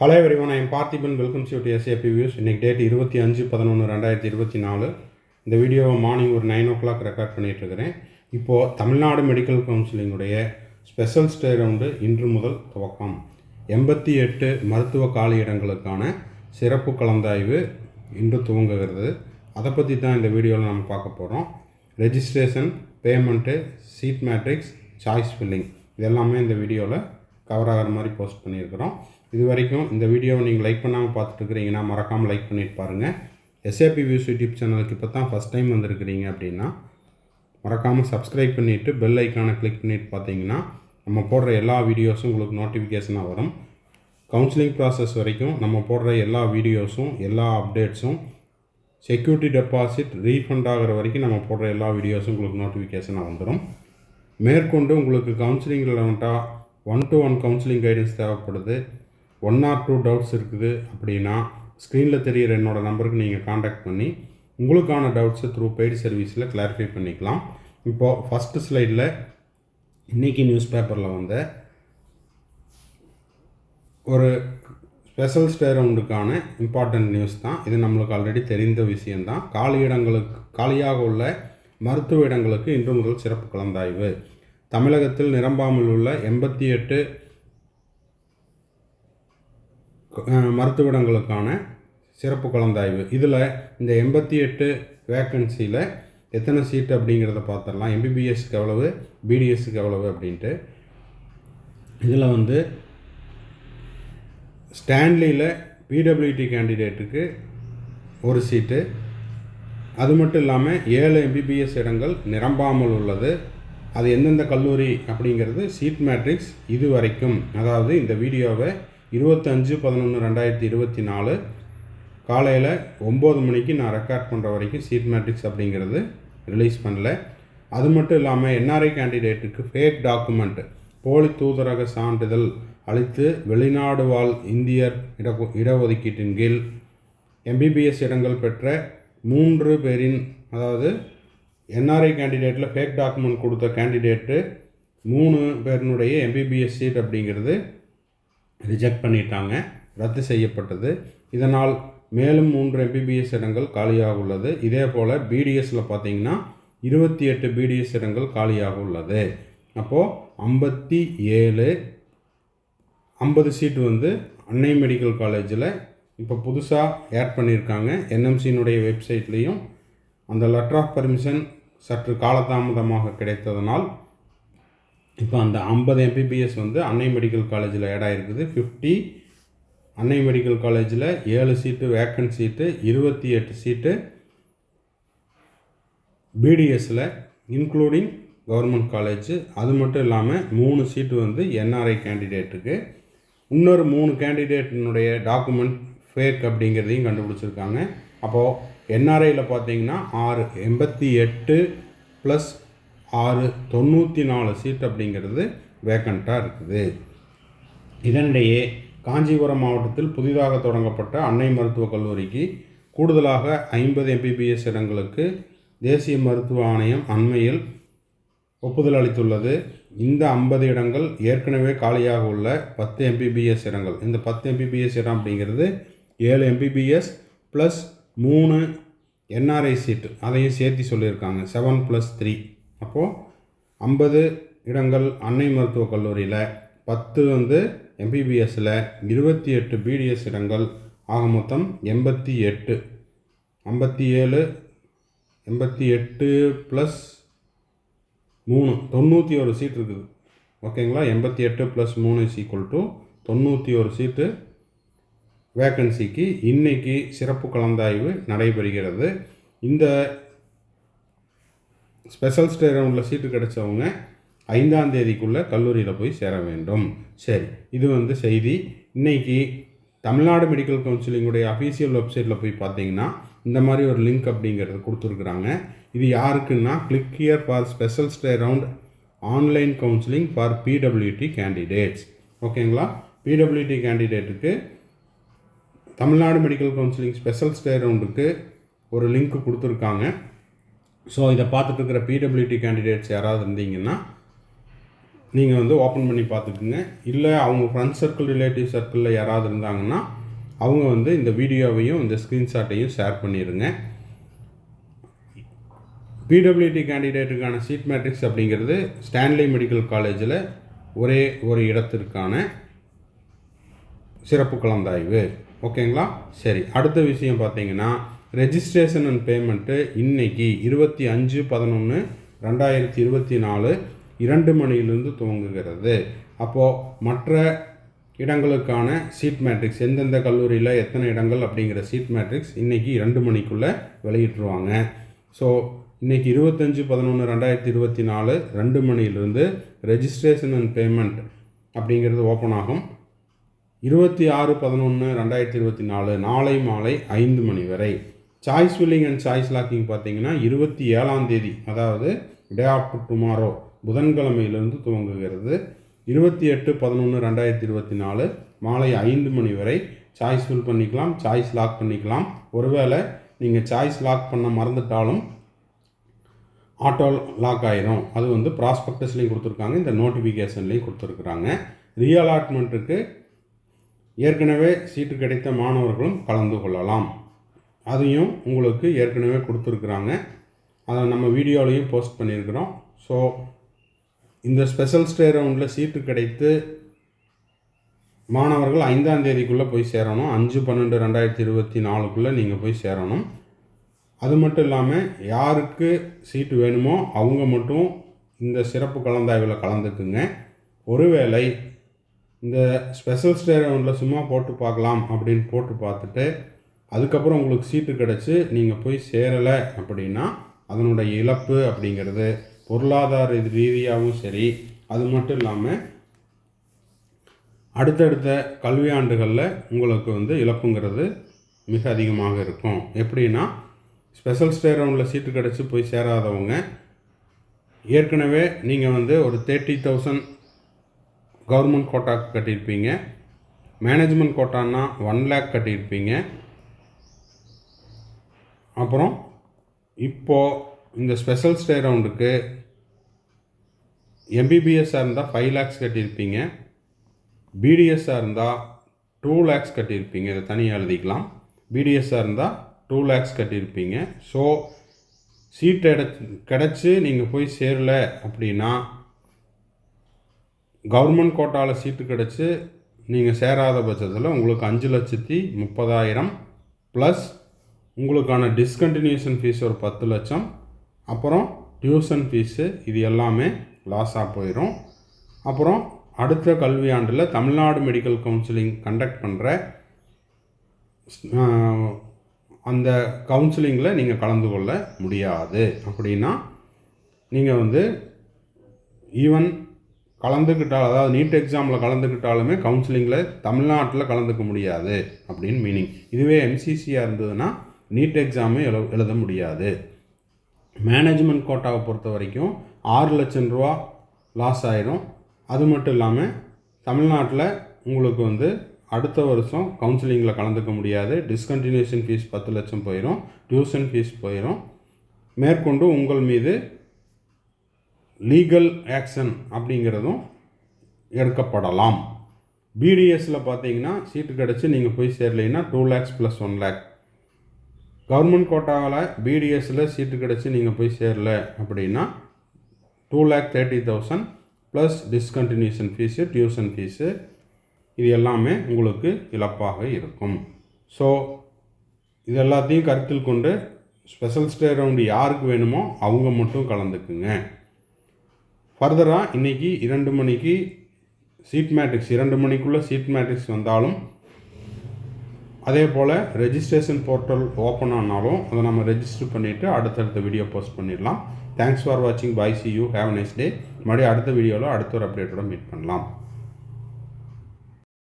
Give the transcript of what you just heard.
Hello everyone I'm Parthiban welcome to SAP views இன்னைக்கு date இருபத்தி அஞ்சு பதினொன்று ரெண்டாயிரத்தி இருபத்தி நாலு. இந்த வீடியோவை மார்னிங் ஒரு நைன் ஓ கிளாக் ரெக்கார்ட் பண்ணிகிட்ருக்கிறேன் இப்போது தமிழ்நாடு மெடிக்கல் கவுன்சிலிங்குடைய ஸ்பெஷல் ஸ்டே ரவுண்டு இன்று முதல் துவக்கம். எண்பத்தி எட்டு மருத்துவ காலியிடங்களுக்கான சிறப்பு கலந்தாய்வு இன்று துவங்குகிறது. அதை பற்றி தான் இந்த வீடியோவில் நம்ம பார்க்க போகிறோம் registration payment seat matrix choice filling இதெல்லாமே இந்த வீடியோவில் கவர் ஆகிற மாதிரி போஸ்ட் பண்ணியிருக்கிறோம். இது வரைக்கும் இந்த வீடியோவை நீங்கள் லைக் பண்ணாமல் பார்த்துட்டு இருக்கிறீங்கன்னா மறக்காமல் லைக் பண்ணிட்டு பாருங்கள் எஸ்ஏபி வியூஸ் யூடியூப் சேனலுக்கு இப்போ தான் ஃபஸ்ட் டைம் வந்திருக்கிறீங்க அப்படின்னா மறக்காமல் சப்ஸ்கிரைப் பண்ணிவிட்டு பெல் ஐக்கானை கிளிக் பண்ணிவிட்டு பார்த்தீங்கன்னா நம்ம போடுற எல்லா வீடியோஸும் உங்களுக்கு நோட்டிஃபிகேஷனாக வரும். கவுன்சிலிங் ப்ராசஸ் வரைக்கும் நம்ம போடுற எல்லா வீடியோஸும் எல்லா அப்டேட்ஸும் செக்யூரிட்டி டெபாசிட் ரீஃபண்ட் ஆகிற வரைக்கும் நம்ம போடுற எல்லா வீடியோஸும் உங்களுக்கு நோட்டிஃபிகேஷனாக வந்துடும் மேற்கொண்டு உங்களுக்கு கவுன்சிலிங் வந்துட்டால் one to one counselling guidance தேவைப்படுது. ஒன் ஆர் டூ டவுட்ஸ் இருக்குது அப்படின்னா ஸ்க்ரீனில் தெரிகிற என்னோடய நம்பருக்கு நீங்கள் காண்டாக்ட் பண்ணி உங்களுக்கான டவுட்ஸை த்ரூ பெய்டு சர்வீஸில் கிளாரிஃபை பண்ணிக்கலாம். இப்போது ஃபஸ்ட்டு ஸ்லைடில் இன்றைக்கி நியூஸ் பேப்பரில் வந்த ஒரு ஸ்பெஷல் ஸ்டே ரவுண்டுக்கான நியூஸ் தான். இது நம்மளுக்கு ஆல்ரெடி தெரிந்த விஷயந்தான் காலி இடங்களுக்கு காலியாக உள்ள மருத்துவ இடங்களுக்கு இன்று முதல் சிறப்பு கலந்தாய்வு. தமிழகத்தில் நிரம்பாமல் உள்ள எண்பத்தி எட்டு மருத்துவ சிறப்பு கலந்தாய்வு. இதில் இந்த எண்பத்தி எட்டு வேக்கன்சியில் எத்தனை சீட் அப்படிங்கிறத பார்த்துடலாம். எம்பிபிஎஸ்க்கு எவ்வளவு பிடிஎஸ்க்கு எவ்வளவு அப்படின்ட்டு. இதில் வந்து ஸ்டான்லியில் பிடபிள்யூடி கேண்டிடேட்டுக்கு ஒரு சீட்டு அது மட்டும் இல்லாமல் ஏழு எம்பிபிஎஸ் இடங்கள் நிரம்பாமல் உள்ளது. அது எந்தெந்த கல்லூரி அப்படிங்கிறது சீட் மேட்ரிக்ஸ் இது வரைக்கும். அதாவது இந்த வீடியோவை இருபத்தஞ்சு பதினொன்று ரெண்டாயிரத்தி இருபத்தி நாலு காலையில் ஒம்பது மணிக்கு நான் ரெக்கார்ட் பண்ணுற வரைக்கும் சீட் மேட்ரிக்ஸ் அப்படிங்கிறது ரிலீஸ் பண்ணல. அது மட்டும் இல்லாமல் என்ஆர்ஐ கேண்டிடேட்டுக்கு ஃபேக் டாக்குமெண்ட் போலி தூதரக சான்றிதழ் அளித்து வெளிநாடு வாழ் இந்தியர் இட இடஒதுக்கீட்டின் கீழ் எம்பிபிஎஸ் இடங்கள் பெற்ற மூன்று பேரின் அதாவது என்ஆர்ஐ கேண்டிடேட்டில் ஃபேக் டாக்குமெண்ட் கொடுத்த கேண்டிடேட்டு மூணு பேரினுடைய எம்பிபிஎஸ் சீட் அப்படிங்கிறது ரிஜெக்ட் பண்ணிட்டாங்க ரத்து செய்யப்பட்டது. இதனால் மேலும் மூன்று எம்பிபிஎஸ் இடங்கள் காலியாக உள்ளது. இதே போல் பிடிஎஸில் பார்த்தீங்கன்னா இருபத்தி எட்டு பிடிஎஸ் இடங்கள் காலியாக உள்ளது. அப்போது ஐம்பத்தி ஏழு ஐம்பது சீட்டு வந்து அன்னை மெடிக்கல் காலேஜில் இப்போ புதுசாக ஆட் பண்ணியிருக்காங்க என்எம்சியினுடைய வெப்சைட்லேயும் அந்த லெட்டர் ஆஃப் பர்மிஷன் சற்று காலதாமதமாக கிடைத்ததனால் இப்போ அந்த ஐம்பது எம்பிபிஎஸ் வந்து அன்னை மெடிக்கல் காலேஜில் ஆட் ஆகிருக்குது ஃபிஃப்டி அன்னை மெடிக்கல் காலேஜில் ஏழு சீட்டு வேக்கன்ட் சீட்டு இருபத்தி எட்டு சீட்டு பிடிஎஸில் இன்க்ளூடிங் கவர்மெண்ட் காலேஜ் அது மட்டும் இல்லாமல் மூணு சீட்டு வந்து என்ஆர்ஐ கேண்டிடேட்டுக்கு இன்னொரு மூணு கேண்டிடேட்டினுடைய டாக்குமெண்ட் ஃபேக் அப்படிங்கிறதையும் கண்டுபிடிச்சிருக்காங்க. அப்போது என்ஆர்ஐயில் பார்த்தீங்கன்னா ஆறு எண்பத்தி எட்டு ப்ளஸ் ஆறு தொண்ணூற்றி நாலு சீட் அப்படிங்கிறது வேக்கண்ட்டாக இருக்குது. இதனிடையே காஞ்சிபுரம் மாவட்டத்தில் புதிதாக தொடங்கப்பட்ட அன்னை மருத்துவக் கல்லூரிக்கு கூடுதலாக ஐம்பது எம்பிபிஎஸ் இடங்களுக்கு தேசிய மருத்துவ ஆணையம் அண்மையில் ஒப்புதல் அளித்துள்ளது. இந்த ஐம்பது இடங்கள் ஏற்கனவே காலியாக உள்ள பத்து எம்பிபிஎஸ் இடங்கள். இந்த பத்து எம்பிபிஎஸ் இடம் அப்படிங்கிறது ஏழு எம்பிபிஎஸ் ப்ளஸ் மூணு என்ஆர்ஐ சீட்டு. அதையும் சேர்த்து சொல்லியிருக்காங்க. செவன் ப்ளஸ் த்ரீ அப்போது ஐம்பது இடங்கள் அன்னை மருத்துவக் கல்லூரியில் பத்து வந்து எம்பிபிஎஸ்சில் இருபத்தி எட்டு பிடிஎஸ் இடங்கள் ஆக மொத்தம் எண்பத்தி எட்டு. ஐம்பத்தி ஏழு எண்பத்தி எட்டு ப்ளஸ் மூணு தொண்ணூற்றி ஒரு சீட் இருக்குது. ஓகேங்களா எண்பத்தி எட்டு ப்ளஸ் மூணு இஸ் ஈக்குவல் டு தொண்ணூற்றி ஒரு சீட்டு வேக்கன்சிக்கு இன்றைக்கி சிறப்பு கலந்தாய்வு நடைபெறுகிறது. இந்த ஸ்பெஷல் ஸ்டே ரவுண்டில் சீட்டு கிடைச்சவங்க ஐந்தாம் தேதிக்குள்ளே கல்லூரியில் போய் சேர வேண்டும். சரி இது வந்து செய்தி. இன்றைக்கி தமிழ்நாடு மெடிக்கல் கவுன்சிலிங்குடைய அஃபீஷியல் வெப்சைட்டில் போய் பார்த்தீங்கன்னா இந்த மாதிரி ஒரு லிங்க் அப்படிங்கிறது கொடுத்துருக்குறாங்க. இது யாருக்குன்னா click here for special stay round online counselling for PWD candidates ஓகேங்களா? PWD கேண்டிடேட்டுக்கு Tamil Nadu medical counselling special stay ரவுண்டுக்கு ஒரு லிங்க் கொடுத்துருக்காங்க. ஸோ இதை பார்த்துட்டு இருக்கிற பிடபிள்யூடி கேண்டிடேட்ஸ் யாராவது இருந்தீங்கன்னா நீங்கள் வந்து ஓப்பன் பண்ணி பார்த்துக்குங்க. இல்லை அவங்க ஃப்ரெண்ட் சர்க்கிள் ரிலேட்டிவ் சர்க்கிளில் யாராவது இருந்தாங்கன்னா அவங்க வந்து இந்த வீடியோவையும் இந்த ஸ்க்ரீன்ஷாட்டையும் ஷேர் பண்ணிடுங்க பிடபிள்யூடி கேண்டிடேட்டுக்கான சீட் மேட்ரிக்ஸ் அப்படிங்கிறது ஸ்டான்லி மெடிக்கல் காலேஜில் ஒரே ஒரு இடத்திற்கான சிறப்பு கலந்தாய்வு. ஓகேங்களா சரி அடுத்த விஷயம் பார்த்தீங்கன்னா ரெஜிஸ்ட்ரேஷன் அண்ட் பேமெண்ட்டு இன்னைக்கு இருபத்தி அஞ்சு பதினொன்று ரெண்டாயிரத்தி இருபத்தி நாலு இரண்டு மணியிலிருந்து துவங்குகிறது. அப்போது மற்ற இடங்களுக்கான சீட் மேட்ரிக்ஸ் எந்தெந்த கல்லூரியில் எத்தனை இடங்கள் அப்படிங்கிற சீட் மேட்ரிக்ஸ் இன்றைக்கி இரண்டு மணிக்குள்ளே வெளியிட்டுருவாங்க. ஸோ இன்றைக்கி இருபத்தஞ்சு பதினொன்று ரெண்டாயிரத்தி இருபத்தி நாலு ரெண்டு மணியிலிருந்து ரெஜிஸ்ட்ரேஷன் அண்ட் பேமெண்ட் அப்படிங்கிறது ஓப்பன் ஆகும். இருபத்தி ஆறு பதினொன்று ரெண்டாயிரத்தி இருபத்தி நாலு நாளை மாலை ஐந்து மணி வரை. Choice filling and choice locking பார்த்தீங்கன்னா இருபத்தி ஏழாம் தேதி அதாவது டே ஆஃப்டர் டுமாரோ புதன்கிழமையிலிருந்து துவங்குகிறது. இருபத்தி எட்டு பதினொன்று ரெண்டாயிரத்தி இருபத்தி நாலு மாலை ஐந்து மணி வரை சாய்ஸ் ஃபில் பண்ணிக்கலாம் சாய்ஸ் லாக் பண்ணிக்கலாம். ஒருவேளை நீங்கள் சாய்ஸ் லாக் பண்ண மறந்துட்டாலும் ஆட்டோ லாக் ஆயிரும். அது வந்து ப்ராஸ்பெக்டஸ்லேயும் கொடுத்துருக்காங்க இந்த நோட்டிஃபிகேஷன்லேயும் கொடுத்துருக்குறாங்க. ரீஅலாட்மெண்ட்டுக்கு ஏற்கனவே சீட்டு கிடைத்த மாணவர்களும் கலந்து கொள்ளலாம். அதையும் உங்களுக்கு ஏற்கனவே கொடுத்துருக்குறாங்க. அதை நம்ம வீடியோலையும் போஸ்ட் பண்ணியிருக்கிறோம். ஸோ இந்த ஸ்பெஷல் ஸ்டே ரவுண்டில் சீட்டு கிடைத்து மாணவர்கள் ஐந்தாம் தேதிக்குள்ளே போய் சேரணும். அஞ்சு பன்னெண்டு ரெண்டாயிரத்தி இருபத்தி நாலுக்குள்ளே நீங்கள் போய் சேரணும். அது மட்டும் இல்லாமல் யாருக்கு சீட்டு வேணுமோ அவங்க மட்டும் இந்த சிறப்பு கலந்தாய்வில் கலந்துக்குங்க. ஒருவேளை இந்த ஸ்பெஷல் ஸ்டே ரவுண்டில் சும்மா போட்டு பார்க்கலாம் அப்படின்னு போட்டு பார்த்துட்டு அதுக்கப்புறம் உங்களுக்கு சீட்டு கிடச்சி நீங்கள் போய் சேரலை அப்படின்னா அதனுடைய இழப்பு அப்படிங்கிறது பொருளாதார ரீதியாகவும் சரி அது மட்டும் இல்லாமல் அடுத்தடுத்த கல்வியாண்டுகளில் உங்களுக்கு வந்து இழப்புங்கிறது மிக அதிகமாக இருக்கும். எப்படின்னா ஸ்பெஷல் ஸ்டே ரவுண்டில் சீட்டு கிடச்சி போய் சேராதவங்க ஏற்கனவே நீங்கள் வந்து ஒரு தேர்ட்டி தௌசண்ட் கவர்மெண்ட் கோட்டாக்கு கட்டியிருப்பீங்க மேனேஜ்மெண்ட் கோட்டான்னா ஒன் லேக் கட்டியிருப்பீங்க அப்புறம் இப்போது இந்த ஸ்பெஷல் ஸ்டே ரவுண்டுக்கு எம்பிபிஎஸ்ஸாக இருந்தால் ஃபைவ் லேக்ஸ் கட்டியிருப்பீங்க. பிடிஎஸ்ஸாக இருந்தால் டூ லேக்ஸ் கட்டியிருப்பீங்க. இதை தனியாக எழுதிக்கலாம். பிடிஎஸ்ஸாக இருந்தால் டூ லேக்ஸ் கட்டியிருப்பீங்க. ஸோ சீட் எட கிடச்சி நீங்கள் போய் சேரல அப்படின்னா கவர்மெண்ட் கோட்டாவில் சீட்டு கிடச்சி நீங்கள் சேராத பட்சத்தில் உங்களுக்கு அஞ்சு லட்சத்தி முப்பதாயிரம் ப்ளஸ் உங்களுக்கான டிஸ்கண்டினியூஷன் ஃபீஸ் ஒரு பத்து லட்சம். அப்புறம் டியூஷன் ஃபீஸு இது எல்லாமே லாஸாக போயிடும் அப்புறம் அடுத்த கல்வியாண்டில் தமிழ்நாடு மெடிக்கல் கவுன்சிலிங் கண்டக்ட் பண்ணுற அந்த கவுன்சிலிங்கில் நீங்கள் கலந்து கொள்ள முடியாது. அப்படின்னா நீங்கள் வந்து ஈவன் கலந்துக்கிட்டால் அதாவது நீட் எக்ஸாமில் கலந்துக்கிட்டாலுமே கவுன்சிலிங்கில் தமிழ்நாட்டில் கலந்துக்க முடியாது. அப்படின்னு மீனிங் இதுவே எம்சிசியாக இருந்ததுன்னா நீட் எக்ஸாமே எழு எழுத முடியாது. மேனேஜ்மெண்ட் கோட்டாவை பொறுத்த வரைக்கும் ஆறு லட்சம் ரூபா லாஸ் ஆயிரும். அது மட்டும் இல்லாமல் தமிழ்நாட்டில் உங்களுக்கு வந்து அடுத்த வருஷம் கவுன்சிலிங்கில் கலந்துக்க முடியாது. டிஸ்கண்டினியூஷன் ஃபீஸ் பத்து லட்சம் போயிடும் டியூஷன் ஃபீஸ் போயிடும் மேற்கொண்டு உங்கள் மீது லீகல் ஆக்ஷன் அப்படிங்கிறதும் எடுக்கப்படலாம். பிடிஎஸில் பார்த்தீங்கன்னா சீட்டு கிடச்சி நீங்கள் போய் சேரலைன்னா two lakhs plus one lakh government கோட்டாவில் பிடிஎஸில் சீட்டு கிடச்சி நீங்கள் போய் சேரல அப்படின்னா two lakh thirty thousand plus discontinuation fees tuition fees இது எல்லாமே உங்களுக்கு இழப்பாக இருக்கும். ஸோ இது எல்லாத்தையும் கருத்தில் கொண்டு ஸ்பெஷல் ஸ்டே ரவுண்டு யாருக்கு வேணுமோ அவங்க மட்டும் கலந்துக்குங்க. ஃபர்தராக இன்றைக்கி இரண்டு மணிக்கு சீட் மேட்ரிக்ஸ் இரண்டு மணிக்குள்ளே சீட் மேட்ரிக்ஸ் வந்தாலும் அதே போல் ரெஜிஸ்ட்ரேஷன் போர்ட்டல் ஓப்பன் ஆனாலும் அதை நம்ம ரெஜிஸ்டர் பண்ணிவிட்டு அடுத்தடுத்த வீடியோ போஸ்ட் பண்ணிடலாம். தேங்க்ஸ் ஃபார் வாட்சிங் bye see you have nice day மறுபடியும் அடுத்த வீடியோவில் அடுத்த ஒரு அப்டேட்டோட மீட் பண்ணலாம்.